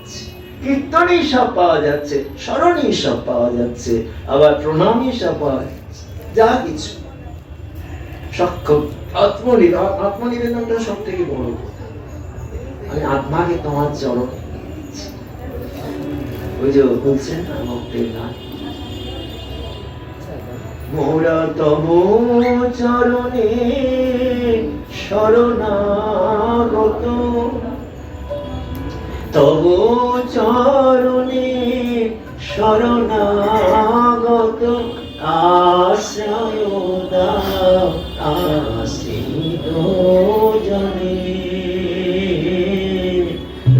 যাচ্ছে। কীর্তনেই সব পাওয়া যাচ্ছে, স্মরণেই সব পাওয়া যাচ্ছে, আবার প্রণামই সব পাওয়া যাচ্ছে। যা কিছু। সক্ষম। আত্মনিবেদন, আত্মনিবেদনটা সব থেকে বড় আমি আত্মাকে তোমার চরণে ওই যে বলছেন ভক্তের গান মোরা তব চরণে শরণাগত চরণে শরণাগত আশ্রয় দাও আশ্রিত জনে।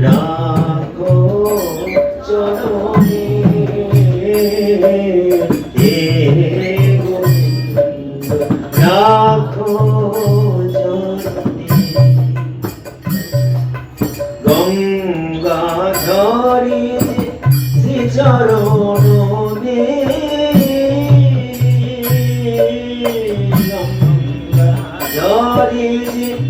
রাখো চরণে গঙ্গাধরি শ্রী চরণ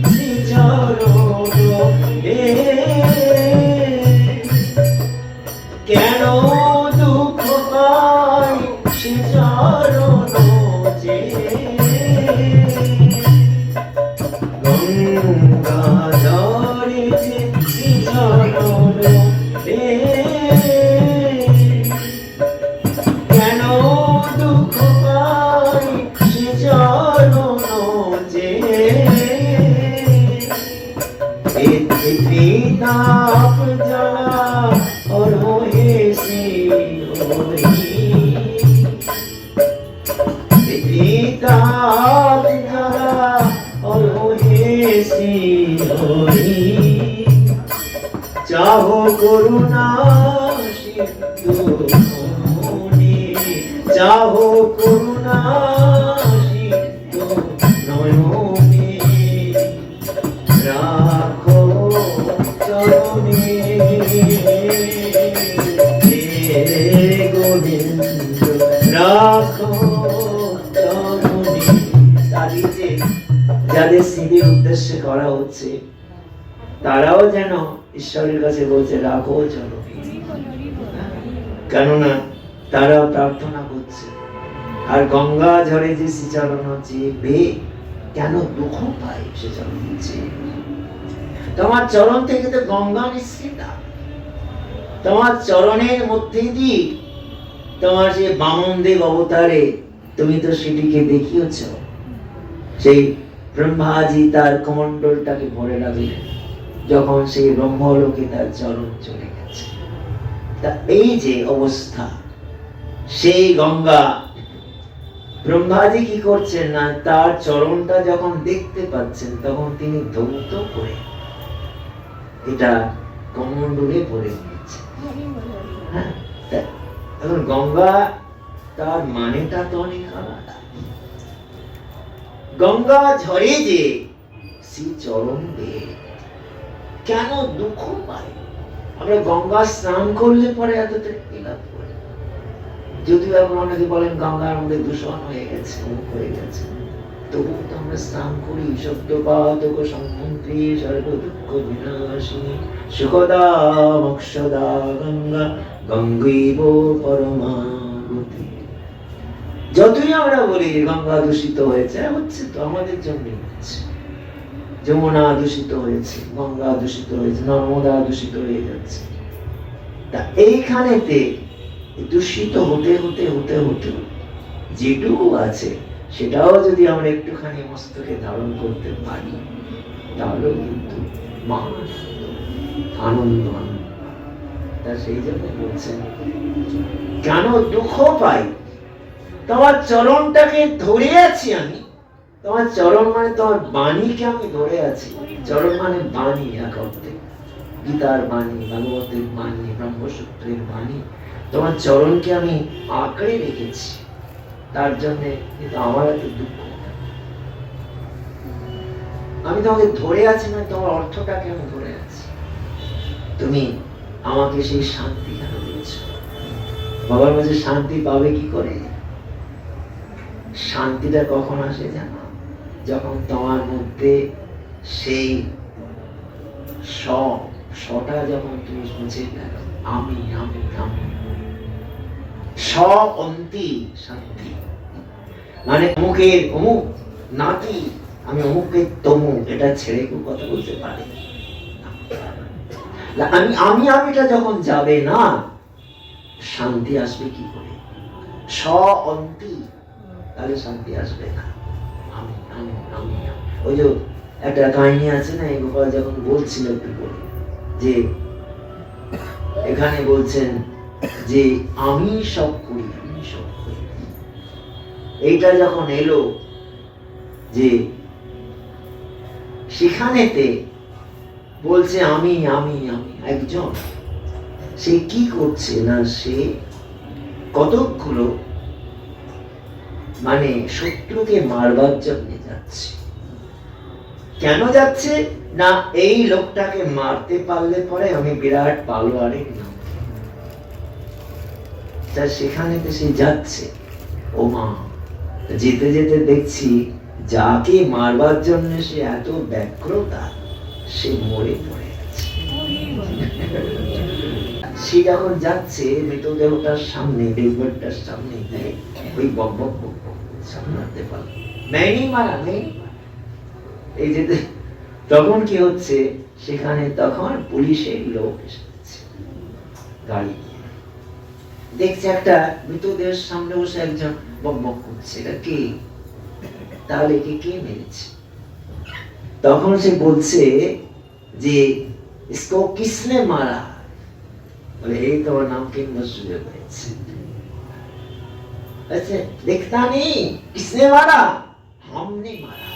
চাহ করুণা সিন্ধু মনে চাহ করুণা সিন্ধু নয়নে রাখো চরণে গোবিন্দ রাখো যাদের স্মৃতির উদ্দেশ্যে করা হচ্ছে, তারাও যেন ঈশ্বরের কাছে বলছে, রাখো চরণে কেননা তারা প্রার্থনা করছে। আর গঙ্গা ঝরে যে শ্রীচরণ চেয়ে কেন দুঃখ পায় সে চরণ চেয়ে তোমার চরণ থেকে তো গঙ্গা নিঃসৃতা তোমার চরণের মধ্যে দিয়ে তোমার যে বামনদেব অবতারে তুমি তো সেটিকে দেখিয়েছ। সেই ব্রহ্মাজি তার কমণ্ডলটাকে ভরে রাখলেন, যখন সেই ব্রহ্মলোকে তার চরণ চলে গেছে। তা এই যে অবস্থা, সেই গঙ্গা, ব্রহ্মাজি কি করছেন না? তার চরণটা যখন দেখতে পাচ্ছেন, তখন তিনি ধৌত করে এটা কমণ্ডলে ভরে দিয়েছেন হ্যাঁ এখন গঙ্গা তার মানেটা তো অনেক আলাদা। গঙ্গা ঝরে যে শ্রী চরণ দিয়ে কেন দুঃখ পায়? আমরা গঙ্গা স্নান করলে পরে এত লাভ যদিও এখন অনেকে বলেন গঙ্গার মধ্যে দূষণ হয়ে গেছে হয়ে গেছে। তবুও তো আমরা স্নান করি সত্যপাতক সম্মন্ত্রী সর্ব দুঃখ বিনাশিনী সুখদা মোক্ষদা গঙ্গা, গঙ্গৈব পরমাগতি যতই আমরা বলি গঙ্গা দূষিত হয়েছে, হচ্ছে তো আমাদের জন্যই হচ্ছে। যমুনা দূষিত হয়েছে, গঙ্গা দূষিত হয়েছে, নর্মদা দূষিত হয়ে যাচ্ছে। তা এইখানেতে দূষিত হতে হতে হতে হতে যেটুকু আছে, সেটাও যদি আমরা একটুখানি মস্তকে ধারণ করতে পারি তাহলেও কিন্তু আনন্দ আনন্দ তা সেই জন্য বলছেন, কেন দুঃখ পাই? তোমার চরণটাকে ধরে আছি আমি। তোমার চরণ মানে তোমার বাণীকে আমি ধরে আছি। চরণ মানে বাণী, এক অর্থে। গীতার বাণী, ভাগবতের বাণী, ব্রহ্মসূত্রের বাণী। তোমার চরণকে আমি আঁকড়ে রেখেছি। তার জন্য কিন্তু আমার এত দুঃখ। আমি তোমাকে ধরে আছি মানে তোমার অর্থটাকে আমি ধরে আছি। তুমি আমাকে সেই শান্তি কেন দিয়েছ? বাবার মাঝে শান্তি পাবে কি করে? শান্তিটা কখন আসে জানো? যখন তোমার মধ্যে সেই স, সটা যখন তুমি মুছে গেল আমি আমি আমি। স অন্তি শান্তি। মানে অমুকের অমুক নাতি, আমি অমুকের তমুক এটা ছেড়ে কেউ কথা বলতে পারে। আমি আমি, আমিটা যখন যাবে না, শান্তি আসবে কি করে? স অন্তি তাহলে শান্তি আসবে না। ওই যে একটা কাহিনী আছে না, এই গোপাল যখন বলছিল যে এখানে বলছেন যে, আমি সব করি, আমি সব করি। এইটা যখন এলো, যে সেখানেতে বলছে, আমি আমি আমি, একজন। সে কি করছে না, সে কতকগুলো মানে শত্রুকে মারবার জন্য যাচ্ছে। কেন যাচ্ছে? না, এই লোকটাকে মারতে পারলে পরে আমি বিরাট পালোয়ারের নাম তা সেখানে তো সে যাচ্ছে। ও মা যেতে যেতে দেখছি যাকে মারবার জন্য সে এত ব্যগ্রতা, সে মরে পড়ে সে যখন যাচ্ছে, মৃতদেহটার সামনে দেবঘরটার সামনে দেয় ওই বক বক সামলাতে পারল নেয়নি মারা নেয়নি মারা। এই যে দে- তখন কি হচ্ছে সেখানে তখন পুলিশের লোক এসেছে গাড়ি নিয়ে। দেখছে একটা মৃতদেহের সামনে বসে একজন বক বক করছে এটা কে তাহলে একে কে মেরেছে তখন সে বলছে যে इसको किसने मारा বলে এই তোমার নাম কিংবা সুযোগ হয়েছে अच्छा दिखता नहीं किसने मारा हमने मारा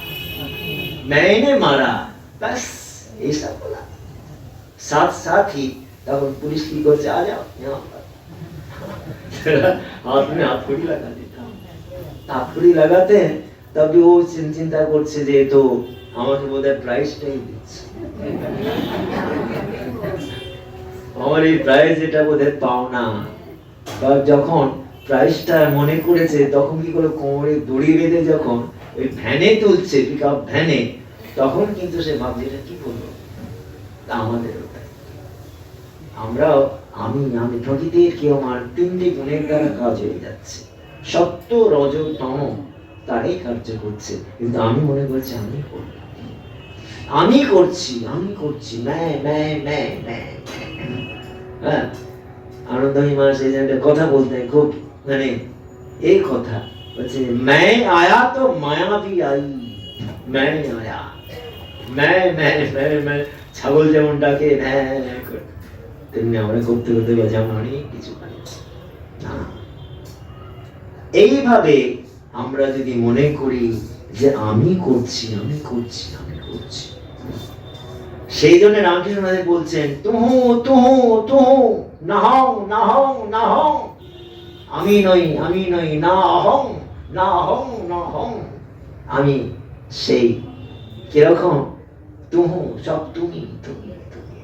मैंने मारा बस ऐसा बोला साथ साथ ही तब पुलिस की गोर से आ जाओ यहाँ पर हाथ में हाथकड़ी लगा देता হাতকড়ি লাগাতে তবে ও চিন- চিন্তা করছে যে তো আমাকে বোধহয় প্রাইসটাই দিচ্ছে আমার এই প্রাইজ এটা বোধহয় পাও না বা যখন প্রাইসটা মনে করেছে, তখন কি করে কোমরে দড়ি বেঁধে যখন ওই ভ্যানে তুলছে পিক আপ ভ্যানে, তখন কিন্তু সে ভাবছে, এটা কি করল? তা আমাদের আমরাও, আমি আমি প্রকৃতির কেউ আমার তিনটি গুণের দ্বারা কাজ হয়ে যাচ্ছে। সত্য, রজ, তম, তারাই কার্য করছে। কিন্তু আমি মনে করছি, আমি করব আমি করছি আমি করছি ম্যায় ম্যায় ম্যায় ম্যায় হ্যাঁ? আনন্দমী মা সেই কথা বলতেন খুব মানে এই কথা বলছে मैं आया तो माया भी आई मैं आया मैं मैं मैं मैं ছাগল যেমন ডাকে হ্যাঁ হ্যাঁ করে তেমনি আমরা করতে করতে গেছে আমরা অনেক কিছু পাই না এইভাবে আমরা যদি মনে করি যে আমি করছি আমি করছি আমি করছি সেই জন্য রামকৃষ্ণ দেব বলছেন তুহু তুহু তুহু নাহং নাহং নাহং আমি নই আমি নই না অহং না অহং না অহং আমি সেই কীরকম? তুহু, সব তুমি তুমি তুমি।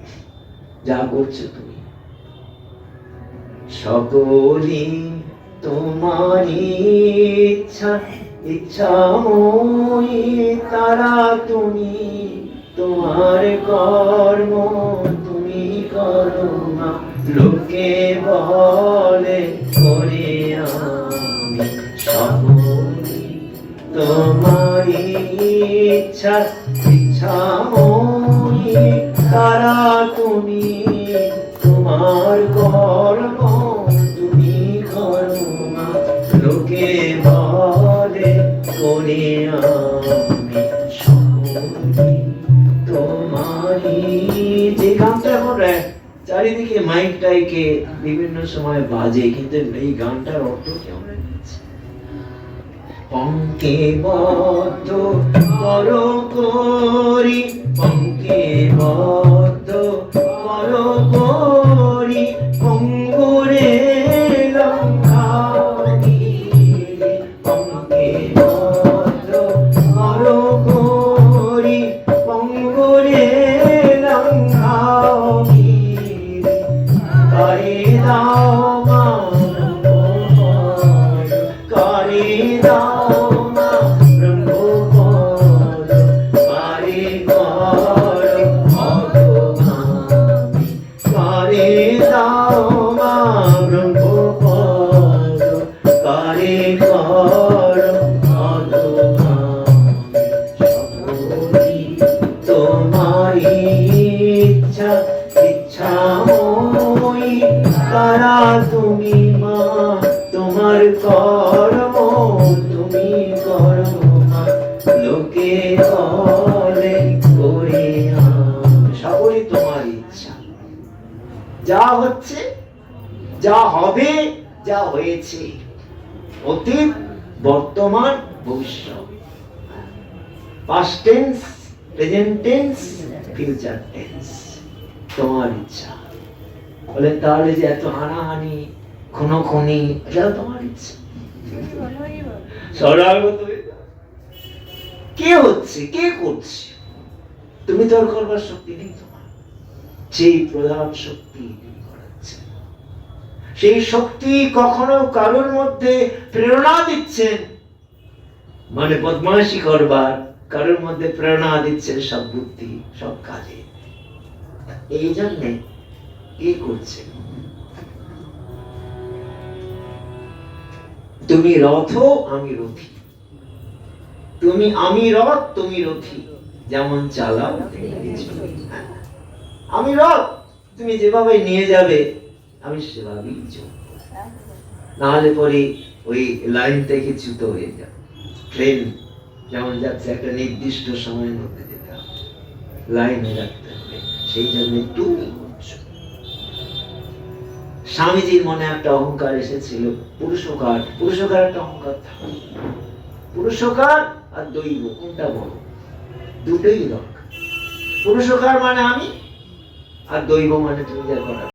যা করছ তুমি। সকলি তোমারি ইচ্ছা ইচ্ছা মই তারা তুমি। তোমার কর্ম তুমি করো না। লোকে বলে করে তোমারি ইচ্ছা ইচ্ছা মই তারা তুমি? তোমার কর্ম তুমি করো লোকে বলে করে আমি তোমারি যে গানটা এখন চারিদিকে মাইক টাইকে বিভিন্ন সময় বাজে, কিন্তু এই গানটার অর্থ কেমন? পঙ্কে বদ্ধ কর করি পঙ্কে বদ্ধ কর করি পঙ্গুরে লঙ্ঘানি যা হচ্ছে, যা হবে, যা হয়েছে, অতীত, বর্তমান, ভবিষ্যৎ। Past tense present tense future tense তোমার ইচ্ছা। বলে তাহলে যে এত হানাহানি, খুনোখুনি, এটা তোমার ইচ্ছা। কে হচ্ছে, কে করছে? তুমি তোর করবার শক্তি নেই তোমার। সেই প্রধান শক্তি সেই শক্তি কখনো কারোর মধ্যে প্রেরণা দিচ্ছেন? মানে বদমাশি করবার কারোর মধ্যে প্রেরণা দিচ্ছেন সব বুদ্ধি, সব কাজে। এই জন্যে কে করছে তুমি রথ, আমি রথি। তুমি আমি রথ, তুমি রথি। যেমন চালাও। আমি রথ, তুমি যেভাবে নিয়ে যাবে আমি সেভাবেই চলবো। নাহলে পরে ওই লাইন থেকে চ্যুত হয়ে যাবে। ট্রেন যেমন যাচ্ছে, একটা নির্দিষ্ট সময়ের মধ্যে যেতে হবে। লাইনে রাখতে হবে। সেই জন্য তুমি স্বামীজির মনে একটা অহংকার এসেছিল। পুরুষকার পুরুষকার একটা অহংকার থাকে। পুরুষকার আর দৈব, কোনটা বড় দুটোই দরকার। পুরুষকার মানে আমি, আর দৈব মানে তুমি যা করা